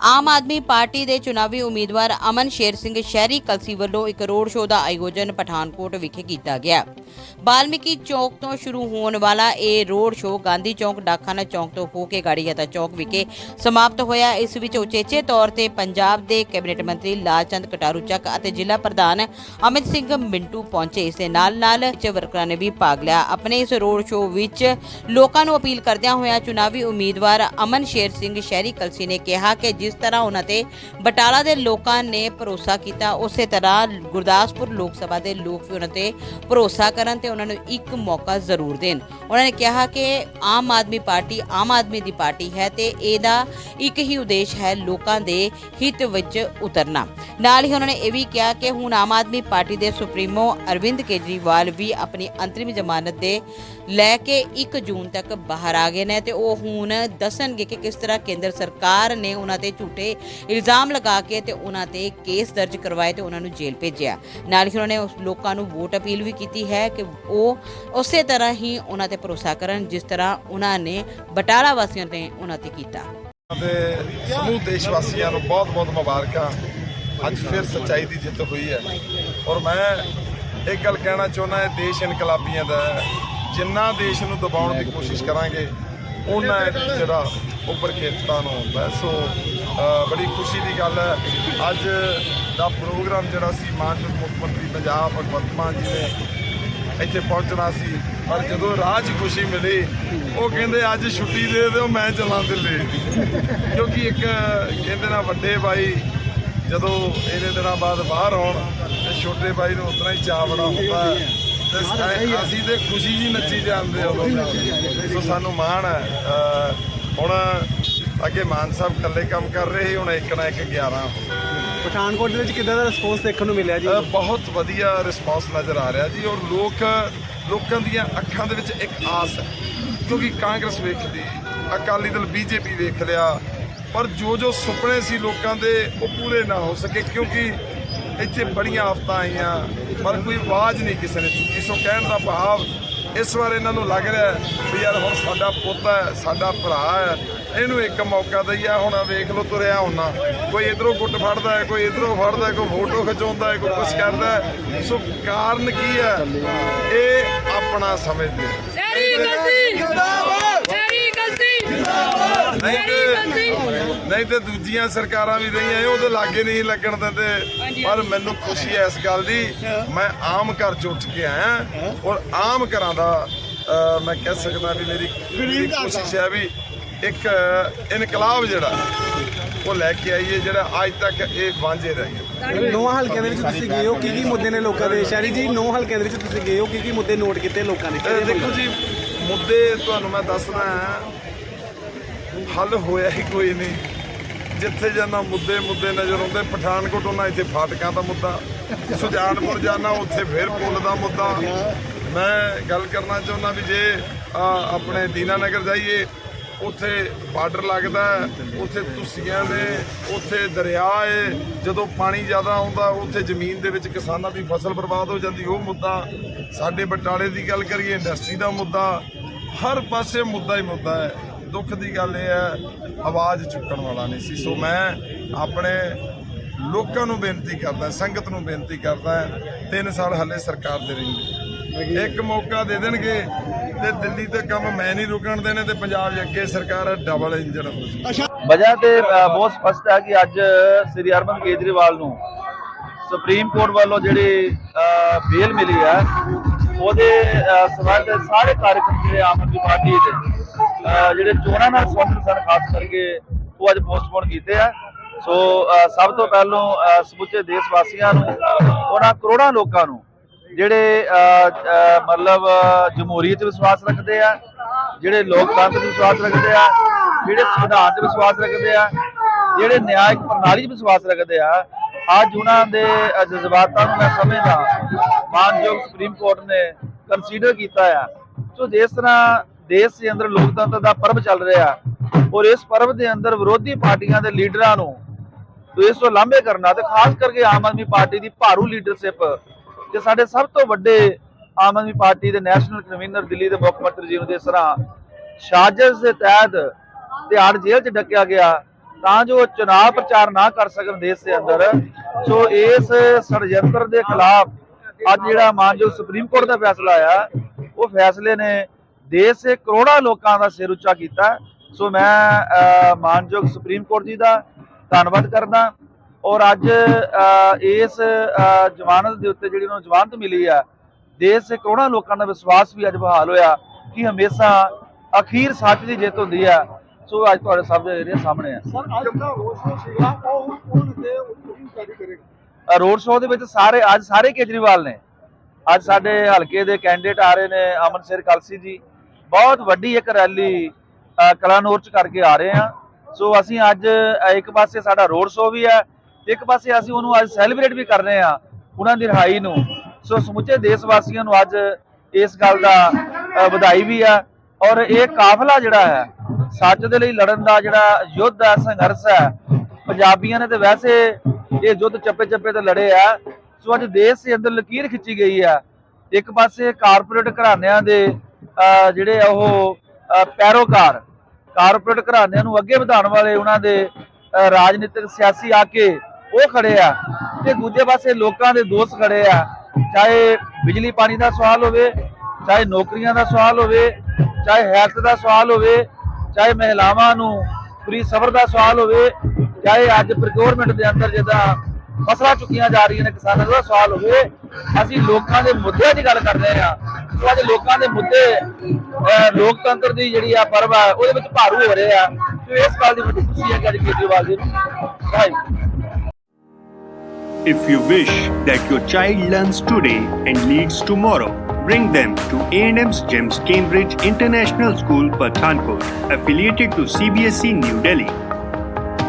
ਆਮ Aadmi party ਦੇ ਚੁਣਾਵੀ ਉਮੀਦਵਾਰ ਅਮਨ ਸ਼ੇਰ ਸਿੰਘ ਸ਼ਹਿਰੀ ਕਲਸੀ ਵੱਲੋਂ ਇੱਕ ਰੋਡ ਸ਼ੋਅ ਦਾ ਆਯੋਜਨ ਪਠਾਨਕੋਟ ਵਿਖੇ ਕੀਤਾ ਗਿਆ। ਬਾਲਮੀਕੀ ਚੌਕ ਤੋਂ ਸ਼ੁਰੂ ਹੋਣ ਵਾਲਾ ਇਹ ਰੋਡ ਸ਼ੋਅ ਗਾਂਧੀ ਚੌਕ, ਡਾਕਖਾਨਾ ਚੌਕ ਤੋਂ ਹੋ ਕੇ ਗਾੜੀਆਤਾ ਚੌਕ ਵਿਖੇ ਸਮਾਪਤ ਹੋਇਆ। ਇਸ ਵਿੱਚ ਉਚੇਚੇ ਤੌਰ ਤੇ ਪੰਜਾਬ ਦੇ ਕੈਬਨਿਟ ਮੰਤਰੀ ਲਾਲਚੰਦ ਕਟਾਰੂ ਚੱਕ ਅਤੇ ਜ਼ਿਲ੍ਹਾ ਪ੍ਰਧਾਨ ਅਮਿਤ ਸਿੰਘ ਮਿੰਟੂ ਪਹੁੰਚੇ। ਇਸ ਦੇ ਨਾਲ ਨਾਲ ਚ ਵਰਕਰਾਂ ਨੇ ਵੀ ਭਾਗ ਲਿਆ। ਆਪਣੇ ਇਸ ਰੋਡ ਸ਼ੋਅ ਵਿੱਚ ਲੋਕਾਂ ਨੂੰ ਅਪੀਲ ਕਰਦਿਆਂ ਹੋਇਆ ਚੁਣਾਵੀ ਉਮੀਦਵਾਰ ਅਮਨ ਸ਼ੇਰ ਸਿੰਘ ਸ਼ਹਿਰੀ ਕਲਸੀ ਨੇ ਕਿਹਾ ਕਿ ਜਿਸ ਤਰ੍ਹਾਂ ਉਹਨਾਂ ਤੇ ਬਟਾਲਾ ਦੇ ਲੋਕਾਂ ਨੇ ਭਰੋਸਾ ਕੀਤਾ, ਉਸੇ ਤਰ੍ਹਾਂ ਗੁਰਦਾਸਪੁਰ ਲੋਕ ਸਭਾ ਦੇ ਲੋਕ ਵੀ ਉਹਨਾਂ ਤੇ ਭਰੋਸਾ ਕਰਨ ਤੇ ਉਹਨਾਂ ਨੂੰ ਇੱਕ ਮੌਕਾ ਜ਼ਰੂਰ ਦੇਣ। ਉਹਨਾਂ ਨੇ ਕਿਹਾ ਕਿ ਆਮ ਆਦਮੀ ਪਾਰਟੀ ਆਮ ਆਦਮੀ ਦੀ ਪਾਰਟੀ ਹੈ ਤੇ ਇਹਦਾ ਇੱਕ ਹੀ ਉਦੇਸ਼ ਹੈ ਲੋਕਾਂ ਦੇ ਹਿੱਤ ਵਿੱਚ ਉਤਰਨਾ। ਨਾਲ ਹੀ ਉਹਨਾਂ ਨੇ ਇਹ ਵੀ ਕਿਹਾ ਕਿ ਹੁਣ ਆਮ ਆਦਮੀ ਪਾਰਟੀ ਦੇ ਸੁਪਰੀਮੋ ਅਰਵਿੰਦ ਕੇਜਰੀਵਾਲ ਵੀ ਆਪਣੀ ਅੰਤਰਿਮ ਜ਼ਮਾਨਤ ਦੇ ਲੈ ਕੇ 1 ਜੂਨ ਤੱਕ ਬਾਹਰ ਆ ਗਏ ਨੇ ਤੇ ਉਹ ਹੁਣ ਦੱਸਣਗੇ ਕਿ ਕਿਸ ਤਰ੍ਹਾਂ ਕੇਂਦਰ ਸਰਕਾਰ ਨੇ ਉਹਨਾਂ ਤੇ ਝੂਠੇ ਇਲਜ਼ਾਮ ਲਗਾ ਕੇ ਤੇ ਉਹਨਾਂ ਤੇ ਕੇਸ ਦਰਜ ਕਰਵਾਏ ਤੇ ਉਹਨਾਂ ਨੂੰ ਜੇਲ੍ਹ ਭੇਜਿਆ। ਨਾਲ ਹੀ ਉਹਨਾਂ ਨੇ ਉਸ ਲੋਕਾਂ ਨੂੰ ਵੋਟ ਅਪੀਲ ਵੀ ਕੀਤੀ ਹੈ ਕਿ ਉਹ ਉਸੇ ਤਰ੍ਹਾਂ ਹੀ ਉਹਨਾਂ ਤੇ ਭਰੋਸਾ ਕਰਨ ਜਿਸ ਤਰ੍ਹਾਂ ਉਹਨਾਂ ਨੇ ਬਟਾਲਾ ਵਾਸੀਆਂ ਤੇ ਉਹਨਾਂ ਤੇ ਕੀਤਾ। ਦੇ ਸਮੂਹ ਦੇਸ਼ ਵਾਸੀਆਂ ਨੂੰ ਬਹੁਤ-ਬਹੁਤ ਮੁਬਾਰਕਾਂ। ਅੱਜ ਫਿਰ ਸੱਚਾਈ ਦੀ ਜਿੱਤ ਹੋਈ ਹੈ। ਔਰ ਮੈਂ ਇੱਕ ਗੱਲ ਕਹਿਣਾ ਚਾਹੁੰਦਾ ਹੈ, ਦੇਸ਼ ਇਨਕਲਾਬੀਆਂ ਦਾ। ਜਿੰਨਾ ਦੇਸ਼ ਨੂੰ ਦਬਾਉਣ ਦੀ ਕੋਸ਼ਿਸ਼ ਕਰਾਂਗੇ, ਉਹਨਾਂ ਜਿਹੜਾ ਉੱਪਰ ਖੇਤਾਂ ਨੂੰ ਆਉਂਦਾ ਸੋ ਬੜੀ ਖੁਸ਼ੀ ਦੀ ਗੱਲ ਹੈ। ਅੱਜ ਦਾ ਪ੍ਰੋਗਰਾਮ ਜਿਹੜਾ ਸੀ, ਮਾਨਯੋਗ ਮੁੱਖ ਮੰਤਰੀ ਪੰਜਾਬ ਭਗਵੰਤ ਮਾਨ ਜੀ ਨੇ ਇੱਥੇ ਪਹੁੰਚਣਾ ਸੀ। ਪਰ ਜਦੋਂ ਰਾਹ 'ਚ ਖੁਸ਼ੀ ਮਿਲੀ, ਉਹ ਕਹਿੰਦੇ, ਅੱਜ ਛੁੱਟੀ ਦੇ ਦਿਓ, ਮੈਂ ਚੱਲਾਂ ਦਿੱਲੀ ਕਿਉਂਕਿ ਇੱਕ ਕਹਿੰਦੇ ਨਾ, ਵੱਡੇ ਭਾਈ ਜਦੋਂ ਇਹਦੇ ਦਿਨਾਂ ਬਾਅਦ ਬਾਹਰ ਆਉਣ, ਤੇ ਛੋਟੇ ਭਾਈ ਨੂੰ ਉਤਨਾ ਹੀ ਚਾਅ ਬੜਾ ਹੁੰਦਾ ਹੈ। ਤੇ ਅਸੀਂ ਤੇ ਖੁਸ਼ੀ ਜੀ ਨੱਚੀ ਜਾਂਦੇ ਉਦੋਂ। ਸੋ, ਸਾਨੂੰ ਮਾਣ ਹੈ ਹੁਣ ਅੱਗੇ ਮਾਨ ਸਾਹਿਬ ਇਕੱਲੇ ਕੰਮ ਕਰ ਰਹੇ ਸੀ ਹੁਣ ਇੱਕ ਨਾ ਇੱਕ 11 ਪਠਾਨਕੋਟ ਦੇ ਵਿੱਚ ਕਿੱਦਾਂ ਦਾ ਰਿਸਪੌਂਸ ਦੇਖਣ ਨੂੰ ਮਿਲਿਆ ਜੀ? ਅ, ਬਹੁਤ ਵਧੀਆ ਰਿਸਪਾਂਸ ਨਜ਼ਰ ਆ ਰਿਹਾ ਜੀ ਔਰ ਲੋਕ ਲੋਕਾਂ ਦੀਆਂ ਅੱਖਾਂ ਦੇ ਵਿੱਚ ਇੱਕ ਆਸ ਹੈ ਕਿਉਂਕਿ ਕਾਂਗਰਸ ਵੇਖਦੀ ਅਕਾਲੀ ਦਲ ਬੀਜੇਪੀ ਵੇਖ ਲਿਆ ਪਰ ਜੋ ਜੋ ਸੁਪਨੇ ਸੀ ਲੋਕਾਂ ਦੇ ਉਹ ਪੂਰੇ ਨਾ ਹੋ ਸਕੇ ਕਿਉਂਕਿ ਇੱਥੇ ਬੜੀਆਂ ਆਫਤਾਂ ਆਈਆਂ ਪਰ ਕੋਈ ਆਵਾਜ਼ ਨਹੀਂ ਕਿਸੇ ਨੇ ਚੁੱਕੀ। ਸੋ ਕਹਿਣ ਦਾ ਭਾਵ ਇਸ ਵਾਰ ਇਹਨਾਂ ਨੂੰ ਲੱਗ ਰਿਹਾ ਵੀ ਯਾਰ ਹੁਣ ਸਾਡਾ ਪੁੱਤ ਹੈ, ਸਾਡਾ ਭਰਾ ਹੈ, ਇਹਨੂੰ ਇੱਕ ਮੌਕਾ ਦਈਆ ਹੁਣ ਵੇਖ ਲਓ ਤੁਰਿਆ ਹੁੰਨਾ ਕੋਈ ਇਧਰੋਂ ਗੁੱਟ ਫੜਦਾ ਹੈ, ਕੋਈ ਇਧਰੋਂ ਫੜਦਾ ਕੋਈ ਫੋਟੋ ਖਿਚਾਉਂਦਾ ਹੈ, ਕੋਈ ਕੁਛ ਕਰਦਾ ਸੋ ਕਾਰਨ ਕੀ ਹੈ? ਇਹ ਆਪਣਾ ਸਮਝਦੇ ਨਹੀਂ ਤੇ ਦੂਜੀਆਂ ਸਰਕਾਰਾਂ ਵੀ ਰਹੀਆਂ ਉਹਦੇ ਲਾਗੇ ਨਹੀਂ ਲੱਗਣ ਦਿੰਦੇ। ਪਰ ਮੈਨੂੰ ਖੁਸ਼ੀ ਹੈ ਇਸ ਗੱਲ ਦੀ ਮੈਂ ਆਮ ਘਰ ਚ ਉੱਠ ਕੇ ਆਇਆ ਔਰ ਆਮ ਘਰਾਂ ਦਾ ਮੈਂ ਕਹਿ ਸਕਦਾ ਵੀ ਮੇਰੀ ਕੋਸ਼ਿਸ਼ ਹੈ ਵੀ ਇੱਕ ਇਨਕਲਾਬ ਜਿਹੜਾ ਉਹ ਲੈ ਕੇ ਆਈਏ ਜਿਹੜਾ ਅੱਜ ਤੱਕ ਇਹ ਵਾਂਝੇ ਰਹਿ ਨੌ ਹਲਕਿਆਂ ਦੇ ਵਿੱਚ ਤੁਸੀਂ ਗਏ ਹੋ ਕੀ ਕੀ ਮੁੱਦੇ ਨੇ ਲੋਕਾਂ ਦੇ? ਸ਼ਹਿਰੀ ਜੀ ਨੌ ਹਲਕਿਆਂ ਦੇ ਵਿੱਚ ਤੁਸੀਂ ਗਏ ਹੋ ਕੀ ਕੀ ਮੁੱਦੇ ਨੋਟ ਕੀਤੇ ਲੋਕਾਂ ਨੇ? ਦੇਖੋ ਜੀ ਮੁੱਦੇ ਤੁਹਾਨੂੰ ਮੈਂ ਦੱਸਦਾ ਹੱਲ ਹੋਇਆ ਹੀ ਕੋਈ ਨਹੀਂ। ਜਿੱਥੇ ਜਾਂਦਾ ਮੁੱਦੇ ਮੁੱਦੇ ਨਜ਼ਰ ਆਉਂਦੇ ਪਠਾਨਕੋਟ ਉਹਨਾਂ ਇੱਥੇ ਫਾਟਕਾਂ ਦਾ ਮੁੱਦਾ ਸੁਜਾਨਪੁਰ ਜਾਣਾ ਉੱਥੇ ਫਿਰ ਪੁੱਲ ਦਾ ਮੁੱਦਾ। ਮੈਂ ਗੱਲ ਕਰਨਾ ਚਾਹੁੰਦਾ ਵੀ ਜੇ ਆ, ਆਪਣੇ ਦੀਨਾਨਗਰ ਜਾਈਏ ਉੱਥੇ ਬਾਰਡਰ ਲੱਗਦਾ ਉੱਥੇ ਤੁਸੀਆਂ ਨੇ ਉੱਥੇ ਦਰਿਆ ਏ ਜਦੋਂ ਪਾਣੀ ਜ਼ਿਆਦਾ ਆਉਂਦਾ ਉੱਥੇ ਜ਼ਮੀਨ ਦੇ ਵਿੱਚ ਕਿਸਾਨਾਂ ਦੀ ਫਸਲ ਬਰਬਾਦ ਹੋ ਜਾਂਦੀ ਉਹ ਮੁੱਦਾ ਸਾਡੇ ਬਟਾਲੇ ਦੀ ਗੱਲ ਕਰੀਏ ਇੰਡਸਟਰੀ ਦਾ ਮੁੱਦਾ ਹਰ ਪਾਸੇ ਮੁੱਦਾ ਹੀ ਮੁੱਦਾ ਹੈ। ਦੁੱਖ ਦੀ ਗੱਲ ਇਹ ਹੈ ਆਵਾਜ਼ ਚੁੱਕਣ ਵਾਲਾ ਨਹੀਂ ਸੀ। ਸੋ ਮੈਂ ਆਪਣੇ ਲੋਕਾਂ ਨੂੰ ਬੇਨਤੀ ਕਰਦਾ ਸੰਗਤ ਨੂੰ ਬੇਨਤੀ ਕਰਦਾ ਤਿੰਨ ਸਾਲ ਹੱਲੇ ਸਰਕਾਰ ਦੇ ਰਹਿੰਦੇ। ਇੱਕ ਮੌਕਾ ਦੇ ਦੇਣਗੇ ਤੇ ਦਿੱਲੀ ਤੇ ਕੰਮ ਮੈਂ ਨਹੀਂ ਰੁਕਣ ਦੇਣੇ ਤੇ ਪੰਜਾਬ 'ਚ ਅੱਗੇ ਸਰਕਾਰ ਡਬਲ ਇੰਜਨ ਵਜ੍ਹਾ ਤੇ ਬਹੁਤ ਸਪਸ਼ਟ ਹੈ ਕਿ ਅੱਜ ਸ੍ਰੀ ਅਰਵਿੰਦ ਕੇਜਰੀਵਾਲ ਨੂੰ ਸੁਪਰੀਮ ਕੋਰਟ ਵੱਲੋਂ ਜਿਹੜੀ ਬੇਲ ਮਿਲੀ ਹੈ ਉਹਦੇ ਸੰਬੰਧ ਸਾਰੇ ਕਾਰਜਕਰਤਾ ਜਿਹੜੇ ਆਮ ਆਦਮੀ ਪਾਰਟੀ ਦੇ ਜਿਹੜੇ ਚੋਣਾਂ ਨਾਲ ਸੰਬੰਧਿਤ ਸਨ, ਖਾਸ ਕਰਕੇ ਉਹ ਅੱਜ ਪੋਸਟਪੋਨ ਕੀਤੇ ਆ। ਸੋ ਸਭ ਤੋਂ ਪਹਿਲਾਂ ਸਮੁੱਚੇ ਦੇਸ਼ ਵਾਸੀਆਂ ਨੂੰ, ਉਹਨਾਂ ਕਰੋੜਾਂ ਲੋਕਾਂ ਨੂੰ ਜਿਹੜੇ ਮਤਲਬ, ਜਮਹੂਰੀਅਤ ਵਿਸ਼ਵਾਸ ਰੱਖਦੇ ਆ, ਜਿਹੜੇ ਲੋਕਤੰਤਰ ਵਿਸ਼ਵਾਸ ਰੱਖਦੇ ਆ, ਜਿਹੜੇ ਸੰਵਿਧਾਨ 'ਚ ਵਿਸ਼ਵਾਸ ਰੱਖਦੇ ਆ, ਜਿਹੜੇ ਨਿਆਇਕ ਪ੍ਰਣਾਲੀ 'ਚ ਵਿਸ਼ਵਾਸ ਰੱਖਦੇ ਆ, ਅੱਜ ਉਹਨਾਂ ਦੇ ਜਜ਼ਬਾਤਾਂ ਨੂੰ ਮੈਂ ਸਮਝਦਾ, ਮਾਨਯੋਗ ਸੁਪਰੀਮ ਕੋਰਟ ਨੇ ਕੰਸੀਡਰ ਕੀਤਾ ਆ। ਸੋ, ਜਿਸ ਤਰ੍ਹਾਂ ਦੇਸ਼ ਦੇ ਅੰਦਰ ਲੋਕਤੰਤਰ ਦਾ ਪਰਬ ਚੱਲ ਰਿਹਾ ਔਰ ਇਸ ਪਰਬ ਦੇ ਅੰਦਰ ਵਿਰੋਧੀ ਪਾਰਟੀਆਂ ਦੇ ਲੀਡਰਾਂ ਨੂੰ ਇਸ ਤੋਂ ਲਾਂਭੇ ਕਰਨਾ ਤੇ ਖਾਸ ਕਰਕੇ ਆਮ ਆਦਮੀ ਪਾਰਟੀ ਦੀ ਭਾਰੂ ਲੀਡਰਸ਼ਿਪ ਤੇ ਸਾਡੇ ਸਭ ਤੋਂ ਵੱਡੇ ਆਮ ਆਦਮੀ ਪਾਰਟੀ ਦੇ ਨੈਸ਼ਨਲ ਕਨਵੀਨਰ ਦਿੱਲੀ ਦੇ ਮੁੱਖ ਮੰਤਰੀ ਜੀ ਨੂੰ ਜਿਸ ਤਰ੍ਹਾਂ ਸਾਜ਼ਿਸ਼ ਦੇ ਤਹਿਤ ਤਿਹਾੜ ਜੇਲ੍ਹ 'ਚ ਡੱਕਿਆ ਗਿਆ ਤਾਂ ਜੋ ਚੁਣਾਵ ਪ੍ਰਚਾਰ ਨਾ ਕਰ ਸਕਣ ਦੇਸ਼ ਦੇ ਅੰਦਰ। ਸੋ ਇਸ ષਡਯੰਤਰ ਦੇ ਖਿਲਾਫ ਅੱਜ ਜਿਹੜਾ ਮਾਨਯੋਗ ਸੁਪਰੀਮ ਕੋਰਟ ਦਾ ਫੈਸਲਾ ਆਇਆ, ਉਹ ਫੈਸਲੇ ਨੇ ਦੇਸ਼ ਦੇ ਕਰੋੜਾਂ ਲੋਕਾਂ ਦਾ ਸਿਰ ਉੱਚਾ ਕੀਤਾ ਸੋ ਮੈਂ ਮਾਨਯੋਗ ਸੁਪਰੀਮ ਕੋਰਟ ਜੀ ਦਾ ਧੰਨਵਾਦ ਕਰਦਾ। ਔਰ ਅੱਜ ਇਸ ਜ਼ਮਾਨਤ ਦੇ ਉੱਤੇ ਜਿਹੜੀ ਉਹਨਾਂ ਜ਼ਮਾਨਤ ਮਿਲੀ ਆ ਦੇਸ਼ ਦੇ ਕਰੋੜਾਂ ਲੋਕਾਂ ਦਾ ਵਿਸ਼ਵਾਸ ਵੀ ਅੱਜ ਬਹਾਲ ਹੋਇਆ ਕਿ ਹਮੇਸ਼ਾ ਅਖੀਰ ਸੱਚ ਦੀ ਜਿੱਤ ਹੁੰਦੀ ਆ ਸੋ ਅੱਜ ਤੁਹਾਡੇ ਸਭ ਦੇ ਜਿਹੜੇ ਸਾਹਮਣੇ ਆ ਸਰ ਅੱਜ ਦਾ ਰੋਸ਼ੋ ਸੀਗਾ ਉਹ ਹੁਣ ਤੇ ਉਤਰੀ ਕਰੇਗਾ? ਰੋਡ ਸ਼ੋਅ ਦੇ ਵਿੱਚ ਸਾਰੇ ਅੱਜ ਸਾਰੇ ਕੇਜਰੀਵਾਲ ਨੇ। ਅੱਜ ਸਾਡੇ ਹਲਕੇ ਦੇ ਕੈਂਡੀਡੇਟ ਆ ਰਹੇ ਨੇ ਅਮਨ ਸ਼ੇਰ ਕਲਸੀ ਜੀ। ਬਹੁਤ ਵੱਡੀ ਇੱਕ ਰੈਲੀ ਅ, ਕਲਾਨੌਰ ਚ ਕਰਕੇ ਆ ਰਹੇ ਆ ਸੋ ਅਸੀਂ ਅੱਜ ਇੱਕ ਪਾਸੇ ਸਾਡਾ ਰੋਡ ਸ਼ੋਅ ਵੀ ਹੈ ਇੱਕ ਪਾਸੇ ਅਸੀਂ ਉਹਨੂੰ ਅੱਜ ਸੈਲੀਬ੍ਰੇਟ ਵੀ ਕਰ ਰਹੇ ਆ ਉਹਨਾਂ ਦੀ ਰਿਹਾਈ ਨੂੰ। ਸੋ ਸਮੁੱਚੇ ਦੇਸ਼ ਵਾਸੀਆਂ ਨੂੰ ਅੱਜ ਇਸ ਗੱਲ ਦਾ ਵਧਾਈ ਵੀ ਆ ਔਰ ਇਹ ਕਾਫਲਾ ਜਿਹੜਾ ਹੈ ਸੱਚ ਦੇ ਲਈ ਲੜਨ ਦਾ ਜਿਹੜਾ ਯੁੱਧ ਹੈ ਸੰਘਰਸ਼ ਹੈ ਪੰਜਾਬੀਆਂ ਨੇ ਤੇ ਵੈਸੇ ਇਹ ਯੁੱਧ ਚੱਪੇ ਚੱਪੇ ਤੇ ਲੜੇ ਆ। ਸੋ ਅੱਜ ਦੇਸ਼ ਦੇ ਅੰਦਰ ਲਕੀਰ ਖਿੱਚੀ ਗਈ ਆ ਇੱਕ ਪਾਸੇ ਕਾਰਪੋਰੇਟ ਘਰਾਣਿਆਂ ਦੇ ਜਿਹੜੇ ਆ ਉਹ ਪੈਰੋਕਾਰ, ਕਾਰਪੋਰੇਟ ਘਰਾਣਿਆਂ ਨੂੰ ਅੱਗੇ ਵਧਾਉਣ ਵਾਲੇ ਉਹਨਾਂ ਦੇ ਰਾਜਨੀਤਿਕ ਸਿਆਸੀ ਆ ਕੇ ਉਹ ਖੜੇ ਆ ਤੇ ਦੂਜੇ ਪਾਸੇ ਲੋਕਾਂ ਦੇ ਦੋਸਤ ਖੜੇ ਆ। ਚਾਹੇ ਬਿਜਲੀ ਪਾਣੀ ਦਾ ਸਵਾਲ ਹੋਵੇ, ਚਾਹੇ ਨੌਕਰੀਆਂ ਦਾ ਸਵਾਲ ਹੋਵੇ, ਚਾਹੇ ਹੈਲਥ ਦਾ ਸਵਾਲ ਹੋਵੇ, ਚਾਹੇ ਮਹਿਲਾਵਾਂ ਨੂੰ ਫਰੀ ਸਬਰ ਦਾ ਸਵਾਲ ਹੋਵੇ, ਚਾਹੇ ਅੱਜ ਪ੍ਰੋਕਿਉਰਮੈਂਟ ਦੇ ਅੰਦਰ ਜਿੱਦਾਂ ਫਸਲਾਂ ਚੁੱਕੀਆਂ ਜਾ ਰਹੀਆਂ ਨੇ ਕਿਸਾਨਾਂ ਦਾ ਸਵਾਲ ਹੋਵੇ ਅਸੀਂ ਲੋਕਾਂ ਦੇ ਮੁੱਦਿਆਂ ਦੀ ਗੱਲ ਕਰ ਰਹੇ ਹਾਂ ਸੋ ਅੱਜ ਲੋਕਾਂ ਦੇ ਮੁੱਦੇ ਅਹ, ਲੋਕਤੰਤਰ ਦੀ ਜਿਹੜੀ ਆ ਪਰਵ ਆ ਉਹਦੇ ਵਿੱਚ ਭਾਰੂ ਹੋ ਰਹੇ ਆ ਤੇ ਇਸ ਗੱਲ ਦੀ ਬੜੀ ਖੁਸ਼ੀ ਹੈ ਕਿ ਅੱਜ ਕੇਜਰੀਵਾਲ ਜੀ ਨੂੰ ਭਾਈ If you wish that your child learns today and leads tomorrow, bring them to A&M's GEMS Cambridge International School, Pathankot, affiliated to CBSE E New Delhi.